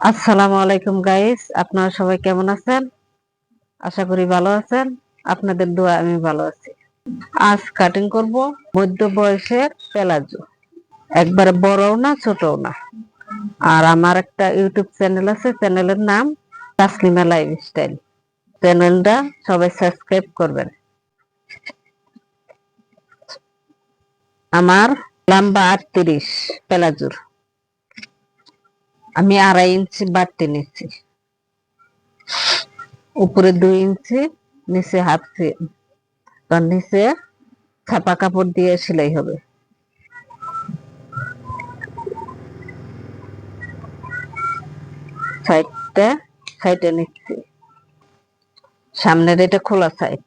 আসসালামু আলাইকুম গাইস আপনারা সবাই কেমন আছেন? আশা করি ভালো আছেন। আপনাদের দোয়া আমি ভালো আছি। আজ কাটিং করব মধ্য বয়সের পেলাজো। একবারে বড়ও না, ছোটও না। আর আমার একটা ইউটিউব চ্যানেল আছে, চ্যানেলের নাম তাসলিমা লাইফ স্টাইল চ্যানেলটা সবাই সাবস্ক্রাইব করবেন। আমার লম্বা আটত্রিশ, পেলাজুর। আমি আড়াই ইঞ্চি বাড়তি নিচ্ছি উপরে দুই ইঞ্চি, নিচে হাফ তার নিচে ছাপা কাপড় দিয়ে সেলাই হবে। সাইডটা সাইডে নিচ্ছি। সামনের এটা খোলা সাইড।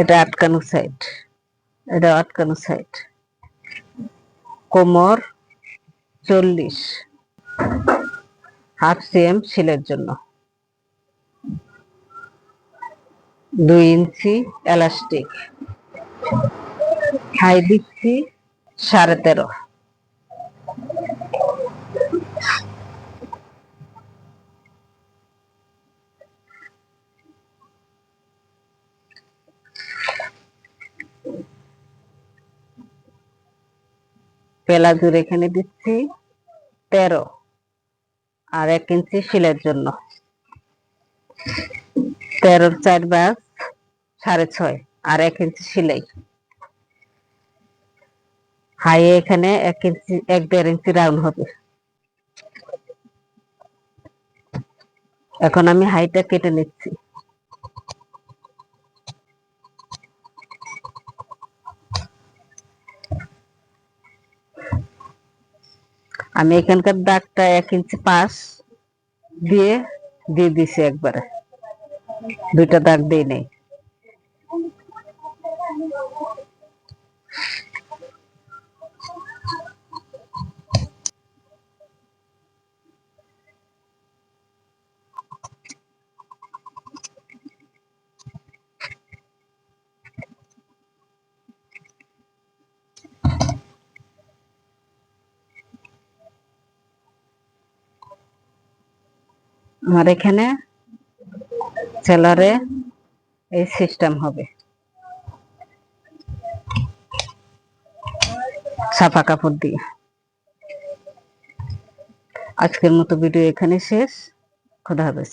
এটা আটকানো সাইড। এটা আটকানো সাইড। কোমর চল্লিশ। হাফ সিএম সিলের জন্য। দুই ইঞ্চি এলাস্টিক। হাই দিচ্ছি সাড়ে তেরো। পেলাজুর এখানে দিচ্ছি তেরো আর এক ইঞ্চি শিলের জন্য। তেরোর চার বাস সাড়ে ছয় আর এক ইঞ্চি সিলাই হাই এখানে এক ইঞ্চি, এক দেড় ইঞ্চি রাউন্ড হবে। এখন আমি হাইটা কেটে নিচ্ছি। আমি এখানকার দাগটা এক ইঞ্চি পাশ দিয়ে দিয়ে দিছি একবারে। দুইটা দাগ দিই নেই। আমার এখানে সেলারে এই সিস্টেম হবে। সাফা কাপড় দিয়ে। আজকের মতো ভিডিও এখানে শেষ। খোদা হাফেজ।